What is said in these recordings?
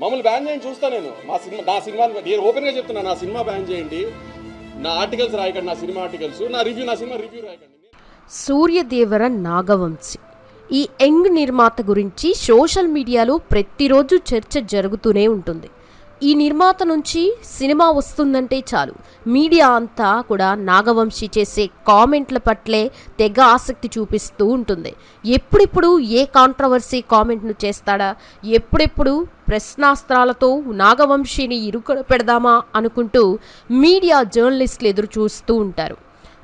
మమ్మల్ని బ్యాన్ చేయండి చూస్తా నేను. మా సినిమా నా సినిమా నేను ఓపెన్గా చెప్తున్నా నా సినిమా బ్యాన్ చేయండి. నా ఆర్టికల్స్ రాయకండి నా సినిమా ఆర్టికల్స్ నా రివ్యూ నా సినిమా రివ్యూ రాయకండి. సూర్యదేవర నాగవంశి. ఈ యంగ్ నిర్మాత గురించి సోషల్ మీడియాలో ప్రతిరోజు చర్చ జరుగుతూనే ఉంటుంది. ఈ నిర్మాత నుంచి సినిమా వస్తుందంటే చాలు. మీడియా అంతా కూడా నాగవంశీ చేసే కామెంట్ల పట్లే తెగ ఆసక్తి చూపిస్తూ ఉంటుంది. ఎప్పుడెప్పుడు ఏ కాంట్రవర్సీ కామెంట్ను చేస్తాడా? ఎప్పుడెప్పుడు ప్రశ్నాస్త్రాలతో నాగవంశీని ఇరుకడ పెడదామా అనుకుంటూ మీడియా జర్నలిస్టులు ఎదురు చూస్తూ ఉంటారు.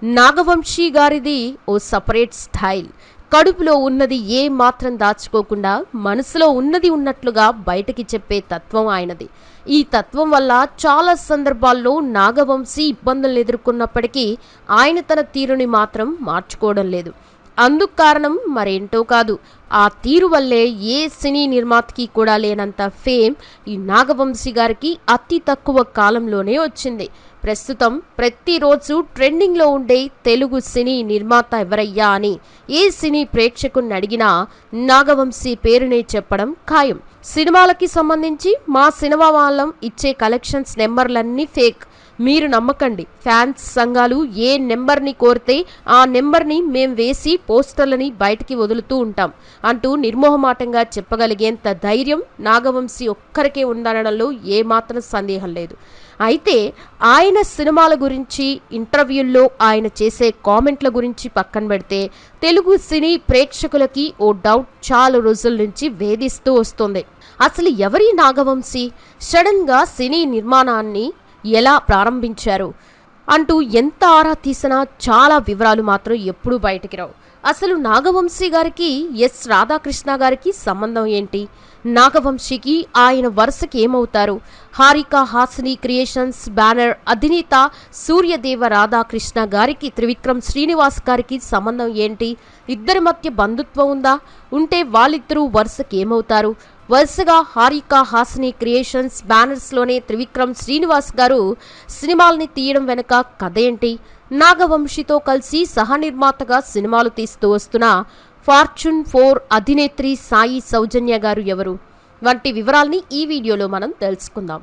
నాగవంశీ గారిది ఓ సపరేట్ స్టైల్. కడుపులో ఉన్నది ఏ మాత్రం దాచుకోకుండా మనసులో ఉన్నది ఉన్నట్లుగా బయటకి చెప్పే తత్వం ఆయనది. ఈ తత్వం వల్ల చాలా సందర్భాల్లో నాగవంశీ ఇబ్బందులు ఎదుర్కొన్నప్పటికీ ఆయన తన తీరుని మాత్రం మార్చుకోవడం లేదు. అందుకు కారణం మరేంటో కాదు. ఆ తీరు వల్లే ఏ సినీ నిర్మాతకి కూడా లేనంత ఫేమ్ ఈ నాగవంశీ గారికి అతి తక్కువ కాలంలోనే వచ్చింది. ప్రస్తుతం ప్రతిరోజు ట్రెండింగ్లో ఉండే తెలుగు సినీ నిర్మాత ఎవరయ్యా అని ఏ సినీ ప్రేక్షకుని అడిగినా నాగవంశీ పేరునే చెప్పడం ఖాయం. సినిమాలకి సంబంధించి మా సినిమా వాళ్ళం ఇచ్చే కలెక్షన్స్ నెంబర్లన్నీ ఫేక్. మీరు నమ్మకండి. ఫ్యాన్స్ సంఘాలు ఏ నెంబర్ని కోరితే ఆ నెంబర్ని మేం వేసి పోస్టర్లని బయటికి వదులుతూ ఉంటాం అంటూ నిర్మోహమాటంగా చెప్పగలిగేంత ధైర్యం నాగవంశీ ఒక్కరికే ఉందనడంలో ఏమాత్రం సందేహం లేదు. అయితే ఆయన సినిమాల గురించి ఇంటర్వ్యూల్లో ఆయన చేసే కామెంట్ల గురించి పక్కన పెడితే తెలుగు సినీ ప్రేక్షకులకి ఓ డౌట్ చాలా రోజుల నుంచి వేధిస్తూ వస్తుంది. అసలు ఎవరి నాగవంశీ? సడన్గా సినీ నిర్మాణాన్ని ఎలా ప్రారంభించారు? అంటూ ఎంత ఆరా తీసినా చాలా వివరాలు మాత్రం ఎప్పుడూ బయటికి రావు. అసలు నాగవంశీ గారికి ఎస్ రాధాకృష్ణ గారికి సంబంధం ఏంటి? నాగవంశీకి ఆయన వరుసకి ఏమవుతారు? హారిక హాసిని క్రియేషన్స్ బ్యానర్ అధినేత సూర్యదేవ రాధాకృష్ణ గారికి త్రివిక్రమ్ శ్రీనివాస్ గారికి సంబంధం ఏంటి? ఇద్దరి మధ్య బంధుత్వం ఉందా? ఉంటే వాళ్ళిద్దరూ వరుసకి ఏమవుతారు? వరుసగా హారిక హాసిని క్రియేషన్స్ బ్యానర్స్లోనే త్రివిక్రమ్ శ్రీనివాస్ గారు సినిమాల్ని తీయడం వెనుక కథ ఏంటి? నాగవంశితో కలిసి సహనిర్మాతగా సినిమాలు తీస్తూ వస్తున్న ఫార్చ్యూన్ ఫోర్ అధినేత్రి సాయి సౌజన్య గారు ఎవరు? వంటి వివరాల్ని ఈ వీడియోలో మనం తెలుసుకుందాం.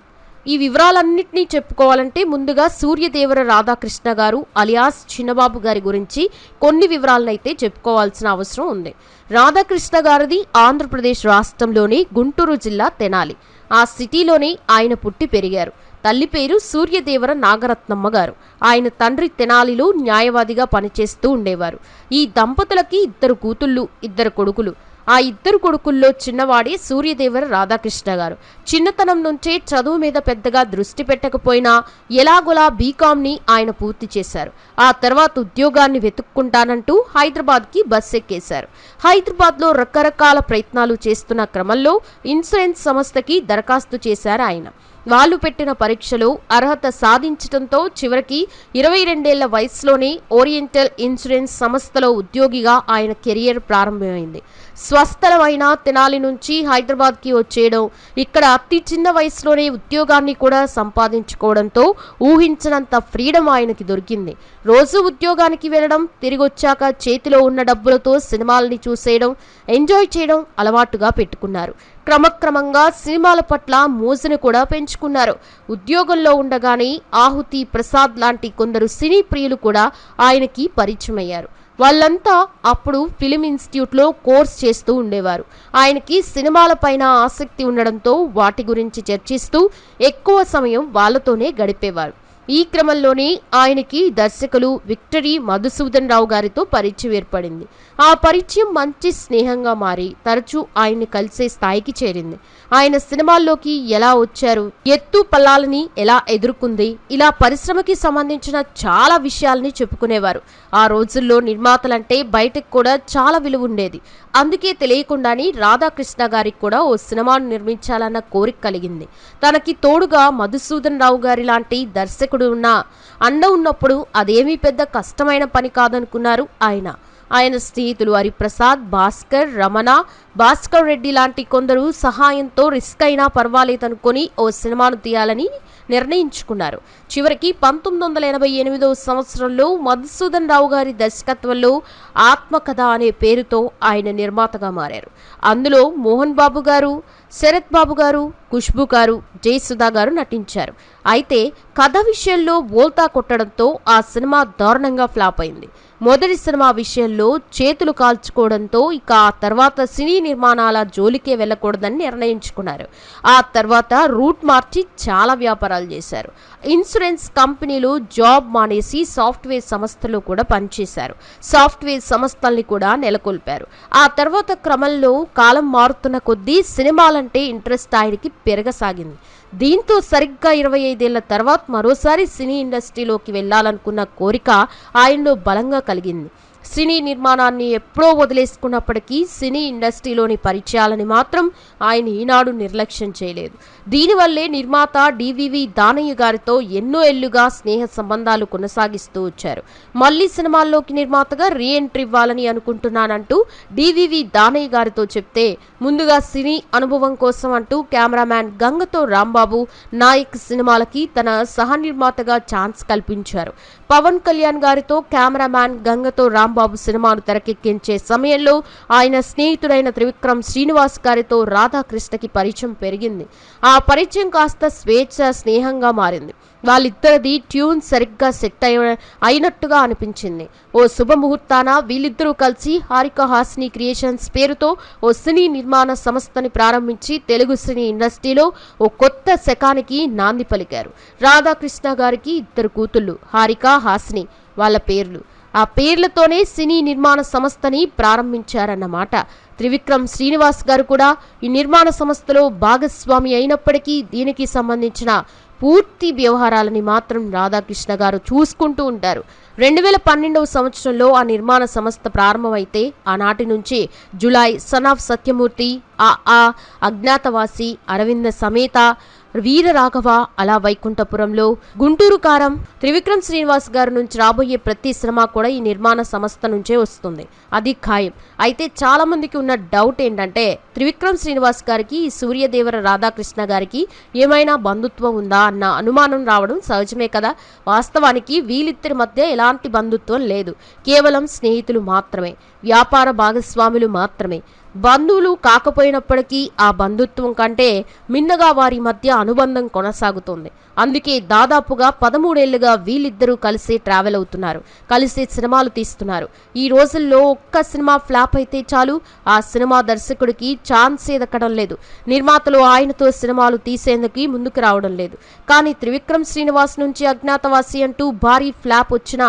ఈ వివరాలన్నింటినీ చెప్పుకోవాలంటే ముందుగా సూర్యదేవర రాధాకృష్ణ గారు అలియాస్ చిన్నబాబు గారి గురించి కొన్ని వివరాలనైతే చెప్పుకోవాల్సిన అవసరం ఉంది. రాధాకృష్ణ గారిది ఆంధ్రప్రదేశ్ రాష్ట్రంలోని గుంటూరు జిల్లా తెనాలి. ఆ సిటీలోనే ఆయన పుట్టి పెరిగారు. తల్లి పేరు సూర్యదేవర నాగరత్నమ్మ గారు. ఆయన తండ్రి తెనాలిలో న్యాయవాదిగా పనిచేస్తూ ఉండేవారు. ఈ దంపతులకి ఇద్దరు కూతుళ్ళు ఇద్దరు కొడుకులు. ఆ ఇద్దరు కొడుకుల్లో చిన్నవాడే సూర్యదేవర రాధాకృష్ణ గారు. చిన్నతనం నుంచే చదువు మీద పెద్దగా దృష్టి పెట్టకపోయినా ఎలాగోలా బీకాంని ఆయన పూర్తి చేశారు. ఆ తర్వాత ఉద్యోగాన్ని వెతుక్కుంటానంటూ హైదరాబాద్కి బస్ ఎక్కేశారు. హైదరాబాద్లో రకరకాల ప్రయత్నాలు చేస్తున్న క్రమంలో ఇన్సూరెన్స్ సంస్థకి దరఖాస్తు చేశారు ఆయన. వాళ్ళు పెట్టిన పరీక్షలో అర్హత సాధించడంతో చివరికి ఇరవై రెండేళ్ళ వయసులోనే ఓరియంటల్ ఇన్సూరెన్స్ సంస్థలో ఉద్యోగిగా ఆయన కెరియర్ ప్రారంభమైంది. స్వస్థలమైన తెనాలి నుంచి హైదరాబాద్కి వచ్చేయడం. ఇక్కడ అతి చిన్న వయసులోనే ఉద్యోగాన్ని కూడా సంపాదించుకోవడంతో ఊహించినంత ఫ్రీడమ్ ఆయనకి దొరికింది. రోజు ఉద్యోగానికి వెళ్ళడం తిరిగి వచ్చాక చేతిలో ఉన్న డబ్బులతో సినిమాల్ని చూసేయడం ఎంజాయ్ చేయడం అలవాటుగా పెట్టుకున్నారు. క్రమక్రమంగా సినిమాల పట్ల మోజును కూడా పెంచుకున్నారు. ఉద్యోగంలో ఉండగానే ఆహుతి ప్రసాద్ లాంటి కొందరు సినీ ప్రియులు కూడా ఆయనకి పరిచయమయ్యారు. వాళ్ళంతా అప్పుడు ఫిలిం ఇన్స్టిట్యూట్లో కోర్స్ చేస్తూ ఉండేవారు. ఆయనకి సినిమాలపైన ఆసక్తి ఉండడంతో వాటి గురించి చర్చిస్తూ ఎక్కువ సమయం వాళ్ళతోనే గడిపేవారు. ఈ క్రమంలోనే ఆయనకి దర్శకులు విక్టరీ మధుసూదన్ రావు గారితో పరిచయం ఏర్పడింది. ఆ పరిచయం మంచి స్నేహంగా మారి తరచూ ఆయన్ని కలిసే స్థాయికి చేరింది. ఆయన సినిమాల్లోకి ఎలా వచ్చారు ఎత్తు పల్లాలని ఎలా ఎదుర్కొంది ఇలా పరిశ్రమకి సంబంధించిన చాలా విషయాల్ని చెప్పుకునేవారు. ఆ రోజుల్లో నిర్మాతలంటే బయటకు కూడా చాలా విలువ ఉండేది. అందుకే తెలియకుండానే రాధాకృష్ణ గారికి కూడా ఓ సినిమాను నిర్మించాలన్న కోరిక కలిగింది. తనకి తోడుగా మధుసూదన్ రావు గారి లాంటి దర్శకుడు ఉన్న అండ ఉన్నప్పుడు అదేమీ పెద్ద కష్టమైన పని కాదనుకున్నారు ఆయన. ఆయన స్నేహితులు హరిప్రసాద్ భాస్కర్ రమణ భాస్కర్ రెడ్డి లాంటి కొందరు సహాయంతో రిస్క్ అయినా పర్వాలేదనుకొని ఓ సినిమాను తీయాలని నిర్ణయించుకున్నారు. చివరికి పంతొమ్మిది వందల ఎనభై ఎనిమిదవ సంవత్సరంలో మధుసూదన్ రావు గారి దర్శకత్వంలో ఆత్మకథ అనే పేరుతో ఆయన నిర్మాతగా మారారు. అందులో మోహన్ బాబు గారు శరత్ బాబు గారు ఖుష్బు గారు జయసుధా గారు నటించారు. అయితే కథ విషయంలో బోల్తా కొట్టడంతో ఆ సినిమా దారుణంగా ఫ్లాప్ అయింది. మొదటి సినిమా విషయంలో చేతులు కాల్చుకోవడంతో ఇక ఆ తర్వాత సినీ నిర్మాణాల జోలికే వెళ్ళకూడదని నిర్ణయించుకున్నారు. ఆ తర్వాత రూట్ మార్చి చాలా వ్యాపారాలు చేశారు. ఇన్సూరెన్స్ కంపెనీలు జాబ్ మానేసి సాఫ్ట్వేర్ సంస్థలో కూడా పనిచేశారు. సాఫ్ట్వేర్ సంస్థల్ని కూడా నెలకొల్పారు. ఆ తర్వాత క్రమంలో కాలం మారుతున్న కొద్దీ సినిమాలంటే ఇంట్రెస్ట్ ఆయనకి పెరగసాగింది. దీంతో సరిగ్గా ఇరవై ఐదేళ్ళ తర్వాత మరోసారి సినీ ఇండస్ట్రీలోకి వెళ్ళాలనుకున్న కోరిక ఆయనలో బలంగా కలిగింది. సినీ నిర్మాణాన్ని ఎప్పుడో వదిలేసుకున్నప్పటికీ సినీ ఇండస్ట్రీలోని పరిచయాలని మాత్రం ఆయన ఈనాడు నిర్లక్ష్యం చేయలేదు. దీనివల్లే నిర్మాత డివివి దానయ్య గారితో ఎన్నో ఏళ్ళుగా స్నేహ సంబంధాలు కొనసాగిస్తూ వచ్చారు. మళ్ళీ సినిమాల్లోకి నిర్మాతగా రీ ఎంట్రీ ఇవ్వాలని అనుకుంటున్నానంటూ డివివి దానయ్య గారితో చెప్తే ముందుగా సినీ అనుభవం కోసం అంటూ కెమెరామ్యాన్ గంగతో రాంబాబు నాయక్ సినిమాలకి తన సహ నిర్మాతగా ఛాన్స్ కల్పించారు. పవన్ కళ్యాణ్ గారితో కెమెరామ్యాన్ గంగతో రాంబాబు సినిమాను తెరకెక్కించే సమయంలో ఆయన స్నేహితుడైన త్రివిక్రమ్ శ్రీనివాస్ గారితో రాధాకృష్ణకి పరిచయం పెరిగింది. ఆ పరిచయం కాస్త స్వేచ్ఛ స్నేహంగా మారింది. వాళ్ళిద్దరిది ట్యూన్ సరిగ్గా సెట్ అయి అయినట్టుగా అనిపించింది. ఓ శుభముహూర్తాన వీళ్ళిద్దరూ కలిసి హారిక హాస్ని క్రియేషన్స్ పేరుతో ఓ సినీ నిర్మాణ సంస్థని ప్రారంభించి తెలుగు సినీ ఇండస్ట్రీలో ఓ కొత్త శకానికి నాంది పలికారు. రాధాకృష్ణ గారికి ఇద్దరు కూతుళ్ళు హారిక హాస్ని వాళ్ళ పేర్లు. ఆ పేర్లతోనే సినీ నిర్మాణ సంస్థని ప్రారంభించారన్నమాట. త్రివిక్రమ్ శ్రీనివాస్ గారు కూడా ఈ నిర్మాణ సంస్థలో భాగస్వామి అయినప్పటికీ దీనికి సంబంధించిన పూర్తి వ్యవహారాలని మాత్రం రాధాకృష్ణ గారు చూసుకుంటూ ఉంటారు. రెండు వేల పన్నెండవ సంవత్సరంలో ఆ నిర్మాణ సంస్థ ప్రారంభమైతే ఆనాటి నుంచి జులై సన్ ఆఫ్ సత్యమూర్తి ఆ ఆ అజ్ఞాతవాసి అరవింద సమేత వీర రాఘవ అలా వైకుంఠపురంలో. గుంటూరు కారం త్రివిక్రమ్ శ్రీనివాస్ గారి నుంచి రాబోయే ప్రతి శ్రమ కూడా ఈ నిర్మాణ సంస్థ నుంచే వస్తుంది. అది ఖాయం. అయితే చాలా మందికి ఉన్న డౌట్ ఏంటంటే త్రివిక్రమ్ శ్రీనివాస్ గారికి ఈ సూర్యదేవర రాధాకృష్ణ గారికి ఏమైనా బంధుత్వం ఉందా అన్న అనుమానం రావడం సహజమే కదా. వాస్తవానికి వీళ్ళిద్దరి మధ్య ఎలాంటి బంధుత్వం లేదు. కేవలం స్నేహితులు మాత్రమే. వ్యాపార భాగస్వాములు మాత్రమే. బంధువులు కాకపోయినప్పటికీ ఆ బంధుత్వం కంటే మిన్నగా వారి మధ్య అనుబంధం కొనసాగుతుంది. అందుకే దాదాపుగా పదమూడేళ్ళుగా వీళ్ళిద్దరూ కలిసి ట్రావెల్ అవుతున్నారు. కలిసి సినిమాలు తీస్తున్నారు. ఈ రోజుల్లో ఒక్క సినిమా ఫ్లాప్ అయితే చాలు. ఆ సినిమా దర్శకుడికి ఛాన్సే దక్కడం లేదు. నిర్మాతలు ఆయనతో సినిమాలు తీసేందుకు ముందుకు రావడం లేదు. కానీ త్రివిక్రమ్ శ్రీనివాస్ నుంచి అజ్ఞాతవాసి అంటూ భారీ ఫ్లాప్ వచ్చినా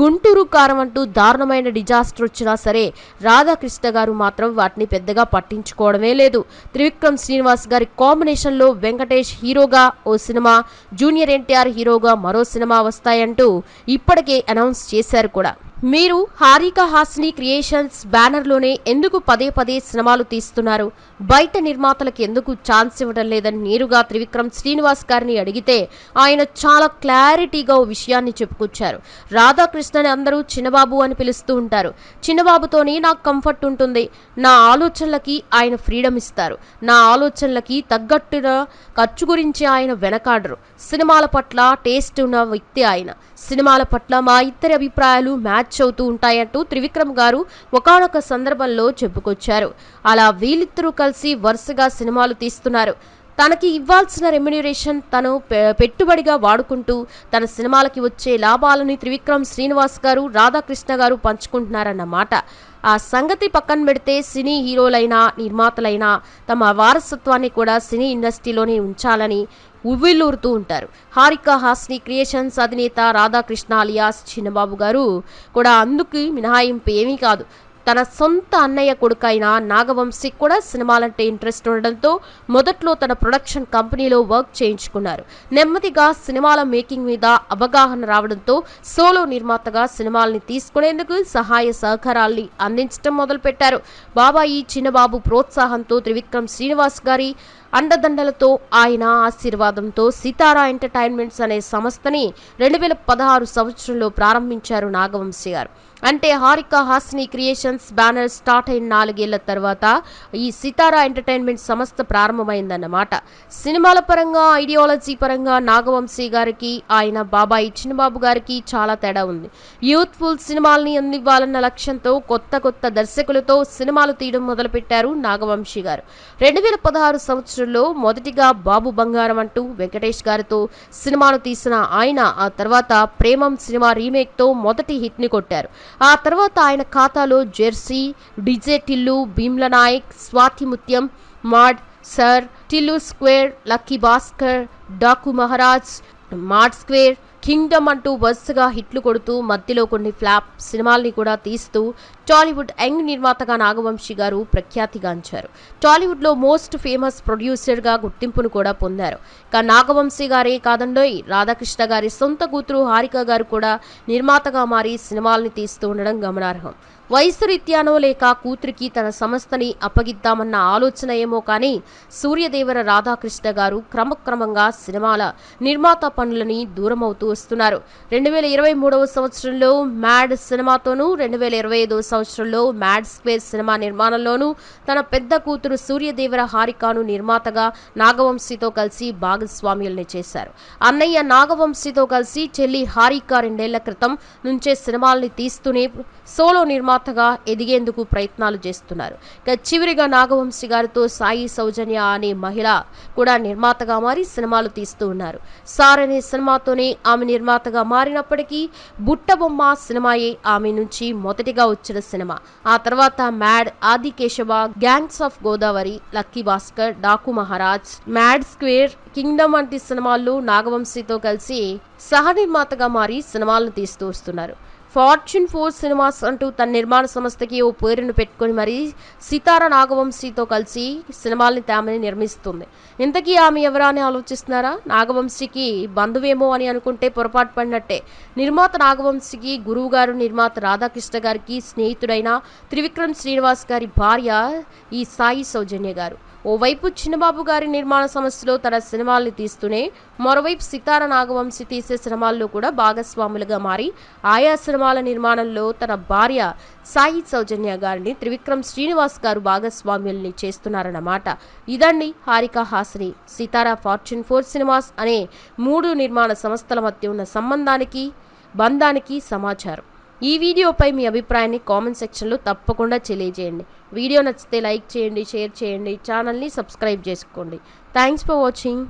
గుంటూరు కారం అంటూ దారుణమైన డిజాస్టర్ వచ్చినా సరే రాధాకృష్ణ గారు మాత్రం వాటిని పెద్దగా పట్టించుకోవడమే లేదు. త్రివిక్రమ్ శ్రీనివాస్ గారి కాంబినేషన్లో వెంకటేష్ హీరోగా ఓ సినిమా జూనియర్ ఎన్టీఆర్ హీరోగా మరో సినిమా వస్తాయంటూ ఇప్పటికే అనౌన్స్ చేశారు కూడా. మీరు హారిక హాస్ని క్రియేషన్స్ బ్యానర్లోనే ఎందుకు పదే పదే సినిమాలు తీస్తున్నారు? బయట నిర్మాతలకు ఎందుకు ఛాన్స్ ఇవ్వడం లేదని నేరుగా త్రివిక్రమ్ శ్రీనివాస్ గారిని అడిగితే ఆయన చాలా క్లారిటీగా ఓ విషయాన్ని చెప్పుకొచ్చారు. రాధాకృష్ణని అందరూ చిన్నబాబు అని పిలుస్తూ ఉంటారు. చిన్నబాబుతోనే నాకు కంఫర్ట్ ఉంటుంది. నా ఆలోచనలకి ఆయన ఫ్రీడమ్ ఇస్తారు. నా ఆలోచనలకి తగ్గట్టున ఖర్చు గురించి ఆయన వెనకాడరు. సినిమాల పట్ల టేస్ట్ ఉన్న వ్యక్తి ఆయన. సినిమాల పట్ల మా ఇద్దరి అభిప్రాయాలు మ్యాచ్ అవుతూ ఉంటాయంటూ త్రివిక్రమ్ గారు ఒకనొక సందర్భంలో చెప్పుకొచ్చారు. అలా వీళ్ళిద్దరూ కలిసి వరుసగా సినిమాలు తీస్తున్నారు. తనకి ఇవ్వాల్సిన రెమ్యునరేషన్ తను పె- పెట్టుబడిగా వాడుకుంటూ తన సినిమాలకి వచ్చే లాభాలని త్రివిక్రమ్ శ్రీనివాస్ గారు రాధాకృష్ణ గారు పంచుకుంటున్నారన్నమాట. ఆ సంగతి పక్కన పెడితే సినీ హీరోలైనా నిర్మాతలైనా తమ వారసత్వాన్ని కూడా సినీ ఇండస్ట్రీలోనే ఉంచాలని ఉవ్విల్లూరుతూ ఉంటారు. హారిక హాస్ని క్రియేషన్స్ అధినేత రాధాకృష్ణ అలియాస్ చిన్నబాబు గారు కూడా అందుకు మినహాయింపు ఏమీ కాదు. తన సొంత అన్నయ్య కొడుకైన నాగవంశీ కూడా సినిమాలంటే ఇంట్రెస్ట్ ఉండడంతో మొదట్లో తన ప్రొడక్షన్ కంపెనీలో వర్క్ చేయించుకున్నారు. నెమ్మదిగా సినిమాల మేకింగ్ మీద అవగాహన రావడంతో సోలో నిర్మాతగా సినిమాల్ని తీసుకునేందుకు సహాయ సహకారాల్ని అందించడం మొదలుపెట్టారు. బాబాయి చిన్నబాబు ప్రోత్సాహంతో త్రివిక్రమ్ శ్రీనివాస్ గారి అండదండలతో ఆయన ఆశీర్వాదంతో సితారా ఎంటర్టైన్మెంట్స్ అనే సంస్థని రెండు వేల పదహారు సంవత్సరంలో ప్రారంభించారు నాగవంశీ గారు. అంటే Haarika Hassine creations banner start అయిన నాలుగేళ్ళ తర్వాత ఈ సితారా ఎంటర్టైన్మెంట్ సంస్థ ప్రారంభమైందన్నమాట. సినిమాల పరంగా ఐడియాలజీ పరంగా నాగవంశీ గారికి ఆయన బాబాయి చిన్నబాబు గారికి చాలా తేడా ఉంది. యూత్ఫుల్ సినిమాల్ని అందివ్వాలన్న లక్ష్యంతో కొత్త కొత్త దర్శకులతో సినిమాలు తీయడం మొదలుపెట్టారు నాగవంశీ గారు. రెండు వేల పదహారు సంవత్సరంలో మొదటిగా బాబు బంగారం అంటూ వెంకటేష్ గారితో సినిమాను తీసిన ఆయన ఆ తర్వాత ప్రేమం సినిమా రీమేక్తో మొదటి హిట్ని కొట్టారు. ఆ తర్వాత ఆయన ఖాతాలో jersey DJ Tillu Bheemla Nayak Swathi Muthyam mad sir Tillu square lucky Bhaskar Daaku Maharaj mad square kingdom అంటూ వరుసగా హిట్లు కొడుతూ మధ్యలో కొన్ని ఫ్లాప్ సినిమాల్ని కూడా తీస్తూ టాలీవుడ్ యంగ్ నిర్మాతగా నాగవంశి గారు ప్రఖ్యాతిగాంచారు టాలీవుడ్లో మోస్ట్ ఫేమస్ ప్రొడ్యూసర్గా గుర్తింపును కూడా పొందారు. ఇక నాగవంశీ గారే కాదండోయ్ రాధాకృష్ణ గారి సొంత కూతురు హారిక గారు కూడా నిర్మాతగా మారి సినిమాల్ని తీస్తూ ఉండడం గమనార్హం. వయసు రీత్యానో లేక కూతురికి తన సంస్థని అప్పగిద్దామన్న ఆలోచన ఏమో కానీ సూర్యదేవర రాధాకృష్ణ గారు క్రమక్రమంగా సినిమాల నిర్మాత పనులని దూరమవుతూ వస్తున్నారు. రెండు వేల ఇరవై మూడవ సంవత్సరంలో మ్యాడ్ సినిమాతోనూ రెండు వేల ఇరవై ఐదవ సంవత్సరంలో మ్యాడ్ స్క్వేర్ సినిమా నిర్మాణంలోనూ తన పెద్ద కూతురు సూర్యదేవర హారికాను నిర్మాతగా నాగవంశీతో కలిసి భాగస్వామ్యుల్ని చేశారు. అన్నయ్య నాగవంశీతో కలిసి చెల్లి హారిక రెండేళ్ళ క్రితం నుంచే సినిమాల్ని తీస్తూనే సోలో నిర్మాతగా ఎదిగేందుకు ప్రయత్నాలు చేస్తున్నారు. ఇక చివరిగా నాగవంశీ గారితో సాయి సౌజన్య అనే మహిళ కూడా నిర్మాతగా మారి సినిమాలు తీస్తూ ఉన్నారు. సార్ అనే సినిమాతోనే ఆమె నిర్మాతగా మారినప్పటికీ బుట్టబొమ్మ సినిమాయే ఆమె నుంచి మొదటిగా వచ్చిన సినిమా. ఆ తర్వాత mad Aadi Keshava gangs of Godavari lucky Bhaskar Daaku Maharaj mad square kingdom వంటి సినిమాల్లో నాగవంశీతో కలిసి సహనిర్మాతగా మారి సినిమాలను తీస్తూ వస్తున్నారు. ఫార్చ్యూన్ ఫోర్ సినిమాస్ అంటూ తన నిర్మాణ సంస్థకి ఓ పేరును పెట్టుకొని మరి సీతారా నాగవంశీతో కలిసి సినిమాల్ని తామని నిర్మిస్తుంది. ఇంతకీ ఆమె ఎవరా అని ఆలోచిస్తున్నారా? నాగవంశీకి బంధువేమో అని అనుకుంటే పొరపాటు పడినట్టే. నిర్మాత నాగవంశీకి గురువు గారు నిర్మాత రాధాకృష్ణ గారికి స్నేహితుడైన త్రివిక్రమ్ శ్రీనివాస్ గారి భార్య ఈ సాయి సౌజన్య గారు. ఓవైపు చిన్నబాబు గారి నిర్మాణ సంస్థలో తన సినిమాల్ని తీస్తూనే మరోవైపు సితార నాగవంశి తీసే సినిమాల్లో కూడా భాగస్వాములుగా మారి ఆయా సినిమాల నిర్మాణంలో తన భార్య సాయి సౌజన్య గారిని త్రివిక్రమ్ శ్రీనివాస్ గారు భాగస్వామ్యుల్ని చేస్తున్నారన్నమాట. ఇదండి Haarika Hassine Sithara fortune four cinemas అనే మూడు నిర్మాణ సంస్థల మధ్య ఉన్న సంబంధానికి బంధానికి సమాచారం. ఈ వీడియోపై మీ అభిప్రాయాన్ని కామెంట్ సెక్షన్లో తప్పకుండా తెలియజేయండి. వీడియో నచ్చితే లైక్ చేయండి షేర్ చేయండి ఛానల్ని సబ్స్క్రైబ్ చేసుకోండి. Thanks for watching.